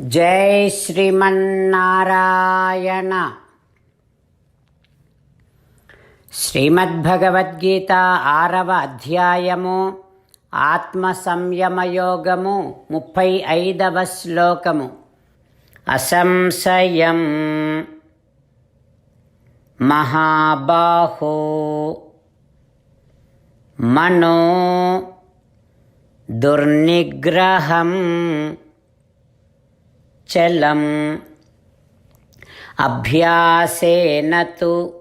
జై శ్రీమన్నారాయణ. శ్రీమద్భగవద్గీత ఆరవ అధ్యాయము ఆత్మ సంయమయోగము ముప్పై ఐదవ శ్లోకము. అసంశయం. మహాబాహో. మనో దుర్నిగ్రహం. చలం. అభ్యాసేన తు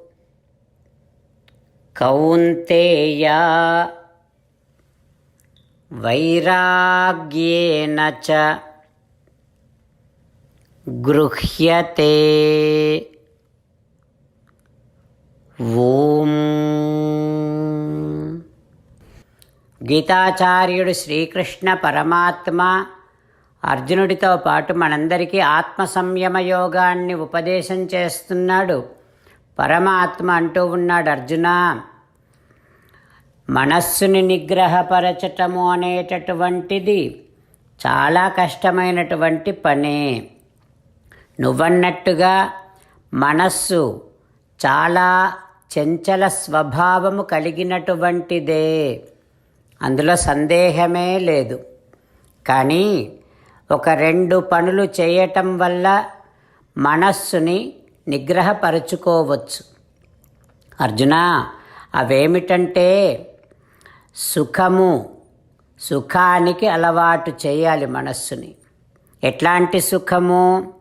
కౌంతేయ వైరాగ్యేన చ గృహ్యతే. ఓం. గీతాచార్యుడు శ్రీకృష్ణ పరమాత్మ అర్జునుడితో పాటు మనందరికీ ఆత్మ సంయమ యోగాన్ని ఉపదేశం చేస్తున్నాడు. పరమాత్మ అంటూ ఉన్నాడు అర్జున. మనస్సుని నిగ్రహపరచటము అనేటటువంటిది చాలా కష్టమైనటువంటి పనే. నువ్వన్నట్టుగా మనస్సు చాలా చంచల స్వభావము కలిగినటువంటిదే. అందులో సందేహమే లేదు. కానీ ఒక రెండు పనులు చేయటం వల్ల మనస్సుని నిగ్రహపరుచుకోవచ్చు. అర్జున అవేమిటంటే సుఖము సుఖానికి అలవాటు చేయాలి మనస్సుని. ఎట్లాంటి సుఖము?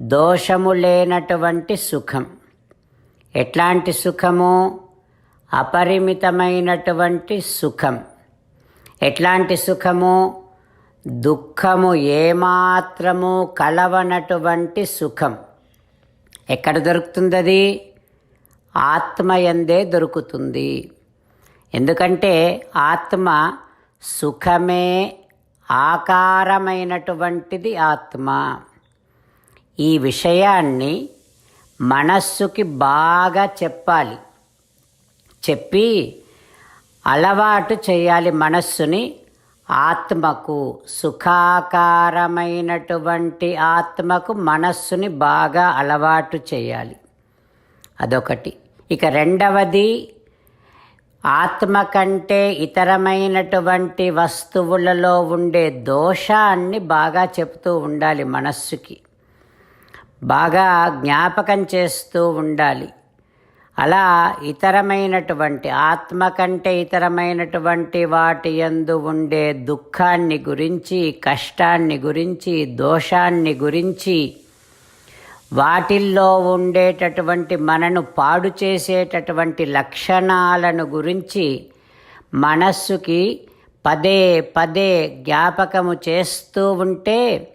దోషము లేనటువంటి సుఖం. ఎట్లాంటి సుఖము? అపరిమితమైనటువంటి సుఖం. ఎట్లాంటి సుఖము? దుఃఖము ఏమాత్రము కలవనటువంటి సుఖం. ఎక్కడ దొరుకుతుంది అది ఆత్మయందే దొరుకుతుంది. ఎందుకంటే ఆత్మ సుఖమే ఆకారమైనటువంటిది ఆత్మ. ఈ విషయాన్ని మనస్సుకి బాగా చెప్పాలి. చెప్పి అలవాటు చేయాలి మనస్సుని. ఆత్మకు సుఖాకారమైనటువంటి ఆత్మకు మనస్సుని బాగా అలవాటు చేయాలి. అదొకటి. ఇక రెండవది ఆత్మ కంటే ఇతరమైనటువంటి వస్తువులలో ఉండే దోషాన్ని బాగా చెప్తూ ఉండాలి మనస్సుకి. బాగా జ్ఞాపకం చేస్తూ ఉండాలి. అలా ఇతరమైనటువంటి ఆత్మ కంటే ఇతరమైనటువంటి వాటి యందు ఉండే దుఃఖాన్ని గురించి కష్టాన్ని గురించి దోషాన్ని గురించి వాటిల్లో ఉండేటటువంటి మనను పాడు చేసేటటువంటి లక్షణాలను గురించి మనస్సుకి పదే పదే జ్ఞాపకము చేస్తూ ఉంటే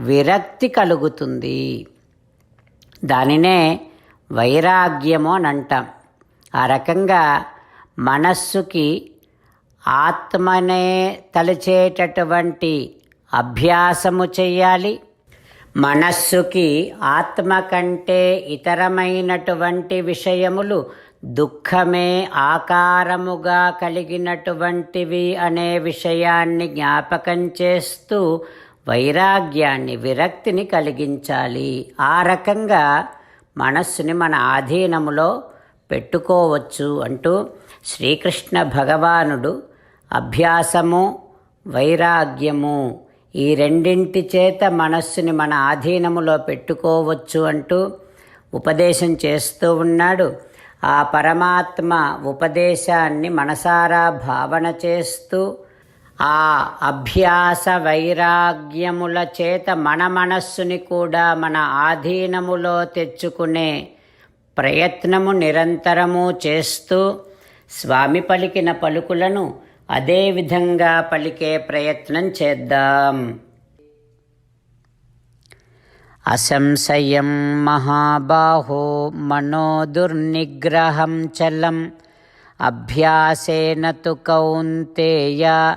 విరక్తి కలుగుతుంది. దానినే వైరాగ్యము అని అంటాం ఆ రకంగా మనస్సుకి ఆత్మనే తలచేటటువంటి అభ్యాసము చెయ్యాలి. మనస్సుకి ఆత్మ కంటే ఇతరమైనటువంటి విషయములు దుఃఖమే ఆకారముగా కలిగినటువంటివి అనే విషయాన్ని జ్ఞాపకం చేస్తూ వైరాగ్యాన్ని విరక్తిని కలిగించాలి. ఆ రకంగా మనస్సుని మన ఆధీనములో పెట్టుకోవచ్చు అంటూ శ్రీకృష్ణ భగవానుడు అభ్యాసము వైరాగ్యము ఈ రెండింటి చేత మనస్సుని మన ఆధీనములో పెట్టుకోవచ్చు అంటూ ఉపదేశం చేస్తూ ఉన్నాడు. ఆ పరమాత్మ ఉపదేశాన్ని మనసారా భావన చేస్తూ ఆ అభ్యాస వైరాగ్యముల చేత మన మనస్సుని కూడా మన ఆధీనములో తెచ్చుకునే ప్రయత్నము నిరంతరము చేస్తూ స్వామి పలికిన పలుకులను అదే విధంగా పలికే ప్రయత్నం చేద్దాం. అసంశయం మహాబాహో మనోదుర్నిగ్రహం చలం. అభ్యాసేన తు కౌంతేయ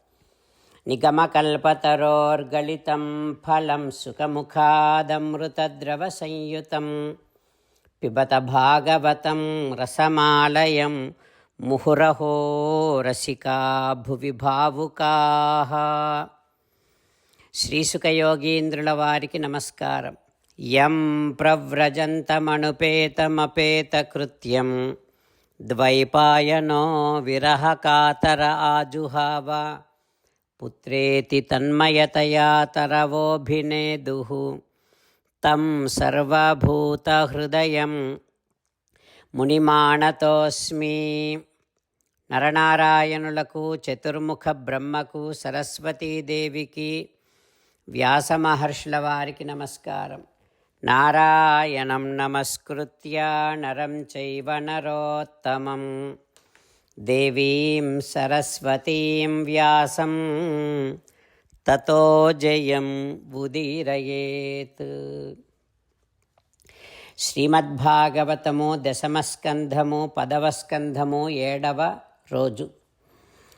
నిగమకల్పతరోర్గళితం ఫలం సుఖముఖాదమృతద్రవ సంయుతం పిబత భాగవతం రసమాలయం ముహురహో రసికా భువి భావుకా. శ్రీసుఖయోగీంద్రుల వారికి నమస్కారం. యం ప్రవ్రజంతమనుపేతమపేతకృత్యం ద్వైపాయనో విరహకాతర ఆజుహావ. పుత్రేతి తన్మయతయా తరవోభినేదుః. తం సర్వభూతహృదయం మునిమాణతోస్మి నరనారాయణులకు చతుర్ముఖ బ్రహ్మకు సరస్వతీదేవికి వ్యాసమహర్షుల వారికి నమస్కారం. నారాయణం నమస్కృత్య నరం చైవ నరోత్తమం. దేవీం సరస్వతీం వ్యాసం తతో జయం ఉదీరయేత్. శ్రీమద్భాగవతము దశమస్కంధము పదవస్కంధము ఏడవ రోజు.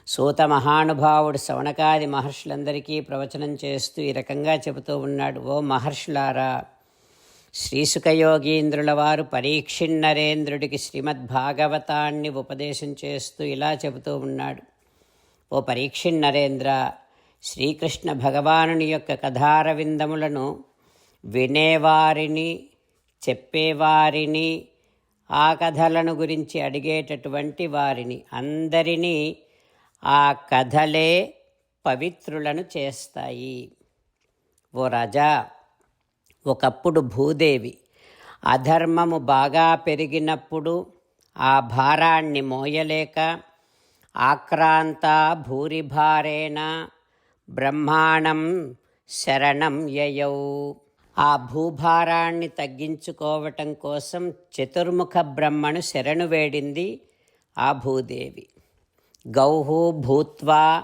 సూత మహానుభావుడు శవణకాది మహర్షులందరికీ ప్రవచనం చేస్తూ ఈ రకంగా చెబుతూ ఉన్నాడు ఓ మహర్షులారా శ్రీసుఖయోగీంద్రుల వారు పరీక్షిన్నరేంద్రుడికి శ్రీమద్భాగవతాన్ని ఉపదేశం చేస్తూ ఇలా చెబుతూ ఉన్నాడు. ఓ పరీక్షిన్నరేంద్ర శ్రీకృష్ణ భగవానుని యొక్క కథారవిందములను వినేవారిని చెప్పేవారిని ఆ కథలను గురించి అడిగేటటువంటి వారిని అందరినీ ఆ కథలే పవిత్రులను చేస్తాయి. ఓ రాజా ఒకప్పుడు భూదేవి. అధర్మము బాగా పెరిగినప్పుడు ఆ భారాన్ని మోయలేక ఆక్రాంత భూరిభారేణ బ్రహ్మాణం శరణం యయౌ. ఆ భూభారాన్ని తగ్గించుకోవటం కోసం చతుర్ముఖ బ్రహ్మను శరణు వేడింది ఆ భూదేవి. గౌహు భూత్వా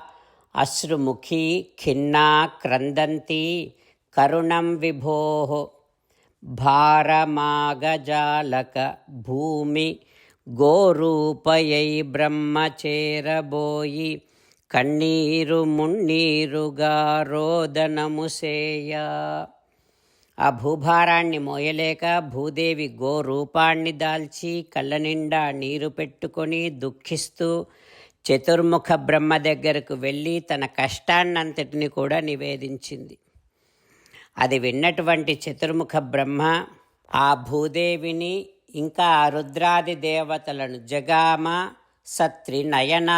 అశ్రుముఖీ ఖిన్నా క్రందంతి కరుణం విభో భారమాగజాలక భూమి గోరూపయై బ్రహ్మచేరబోయి కన్నీరు మున్నీరుగా రోదనము ఆ భూభారాన్ని మోయలేక భూదేవి గో రూపాన్ని దాల్చి కళ్ళ నిండా నీరు పెట్టుకొని దుఃఖిస్తూ చతుర్ముఖ బ్రహ్మ దగ్గరకు వెళ్ళి తన కష్టాన్నంతటిని కూడా నివేదించింది. అది విన్నటువంటి చతుర్ముఖ బ్రహ్మ ఆ భూదేవిని ఇంకా ఆ రుద్రాది దేవతలను జగామ సత్రి నయన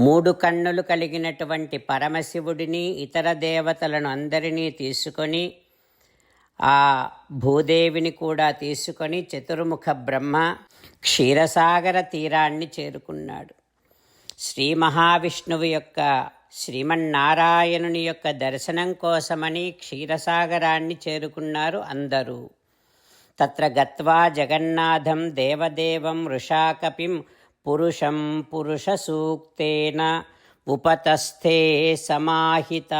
మూడు కన్నులు కలిగినటువంటి పరమశివుడిని ఇతర దేవతలను అందరినీ తీసుకొని ఆ భూదేవిని కూడా తీసుకొని చతుర్ముఖ బ్రహ్మ క్షీరసాగర తీరాన్ని చేరుకున్నాడు. శ్రీ మహావిష్ణువు యొక్క శ్రీమన్నారాయణుని యొక్క దర్శనం కోసమని క్షీరసాగరాన్ని చేరుకున్నారు అందరూ. తత్ర గత్వా జగన్నాథం దేవదేవం వృషాకపిం పురుషం పురుష సూక్తేన ఉపతస్థే సమాహిత.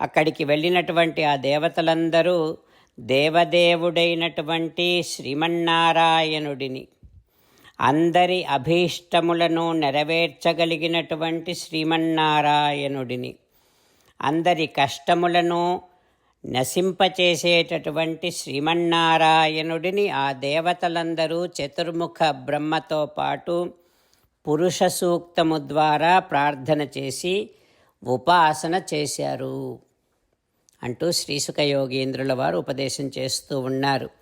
అక్కడికి వెళ్ళినటువంటి ఆ దేవతలందరూ దేవదేవుడైనటువంటి శ్రీమన్నారాయణుడిని. అందరి అభీష్టములను నెరవేర్చగలిగినటువంటి శ్రీమన్నారాయణుడిని. అందరి కష్టములను నశింపచేసేటటువంటి శ్రీమన్నారాయణుడిని ఆ దేవతలందరూ చతుర్ముఖ బ్రహ్మతో పాటు పురుష సూక్తము ద్వారా ప్రార్థన చేసి ఉపాసన చేశారు. అంటూ శ్రీసుఖ యోగేంద్రుల వారు ఉపదేశం చేస్తూ ఉన్నారు.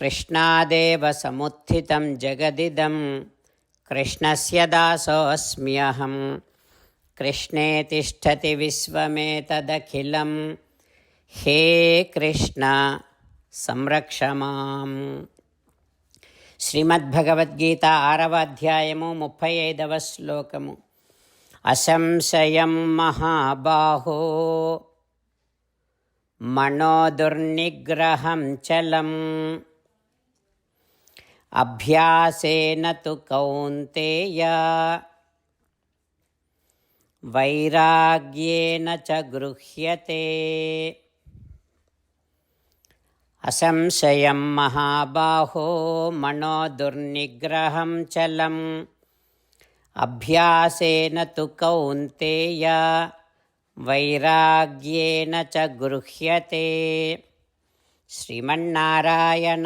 कृष्णादेव समुत्थितं जगदिदं कृष्णस्य दासोऽस्म्यहं कृष्णे तिष्ठति विश्वमेतदखिलं हे कृष्ण సంరక్ష మాం శ్రీమద్భగవద్గీత ఆరవ అధ్యాయము ముప్పై ఐదవ శ్లోకము అసంశయం మహాబాహో మనోదుర్నిగ్రహం చలం అభ్యాసేన తు కౌంతేయ. వైరాగ్యేన చ గృహ్యతే. అసంశయం మహాబాహో మనోదుర్నిగ్రహం చలం. అభ్యాసేన తు కౌంతేయ వైరాగ్యేన చ గృహ్యతే. శ్రీమన్నారాయణ.